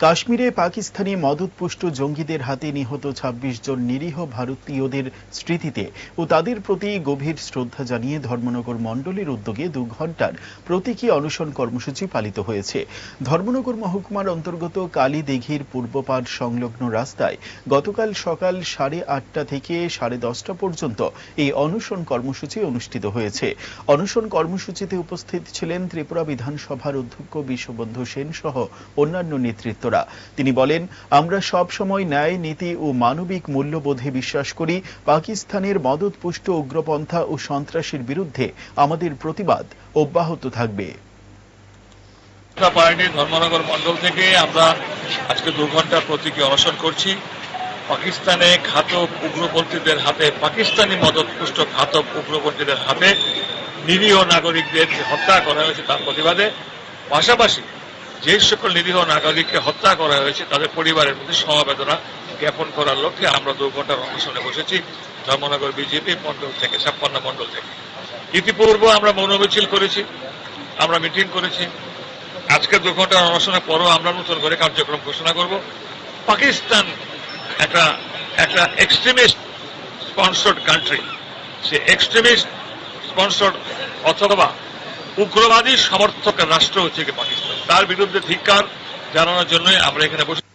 কাশ্মীরে পাকিস্তানি মদতপুষ্ট জঙ্গিদের হাতে নিহত ২৬ জন নিরীহ ভারতীয়দের স্মৃতিতে ও তাদের প্রতি গভীর শ্রদ্ধা জানিয়ে ধর্মনগর মণ্ডলের উদ্যোগে দু ঘণ্টার প্রতীকী অনশন কর্মসূচি পালিত হয়েছে। ধর্মনগর মহকুমার অন্তর্গত কালীদিঘির পূর্বপাড় সংলগ্ন রাস্তায় গতকাল সকাল সাড়ে আটটা থেকে সাড়ে দশটা পর্যন্ত এই অনশন কর্মসূচি অনুষ্ঠিত হয়েছে। অনশন কর্মসূচিতে উপস্থিত ছিলেন ত্রিপুরা বিধানসভার অধ্যক্ষ বিশ্ববন্ধু সেন সহ অন্যান্য নেতৃত্বরা তিনি বলেন, আমরা সব সময় ন্যায়, নীতি ও মানবিক মূল্যবোধে বিশ্বাস করি। পাকিস্তানের মদতপুষ্ট উগ্রপন্থা ও সন্ত্রাসীর বিরুদ্ধে আমাদের প্রতিবাদ অব্যাহত থাকবে। পার্টি ধর্মনগর মন্ডল থেকে আমরা আজকে দু ঘণ্টা প্রতীকী অনশন করছি। পাকিস্তানে ঘাতক উগ্রপন্থীদের হাতে, পাকিস্তানি মদতপুষ্ট ঘাতক উগ্রপন্থীদের হাতে নিরীহ নাগরিকদের হত্যা করা হয়েছে তার প্রতিবাদে। পাশাপাশি যে সকল নিরীহ নাগরিককে হত্যা করা হয়েছে, তাদের পরিবারের প্রতি সমবেদনা জ্ঞাপন করার লক্ষ্যে আমরা দু ঘণ্টার অনশনে বসেছি, ধর্মনগর বিজেপি মন্ডল থেকে, ছাপ্পান্ন মন্ডল থেকে। ইতিপূর্বে আমরা মৌনমিছিল করেছি, আমরা মিটিং করেছি। আজকে দু ঘণ্টার অনশনের পরও আমরা নতুন করে কার্যক্রম ঘোষণা করব। পাকিস্তান একটা একটা এক্সট্রিমিস্ট স্পন্সর্ড কান্ট্রি সে এক্সট্রিমিস্ট স্পন্সর্ড অথবা উগ্রবাদী সমর্থক রাষ্ট্র হচ্ছে পাকিস্তান। তার বিরুদ্ধে ধিক্কার জানানোর জন্যই আমরা এখানে বসে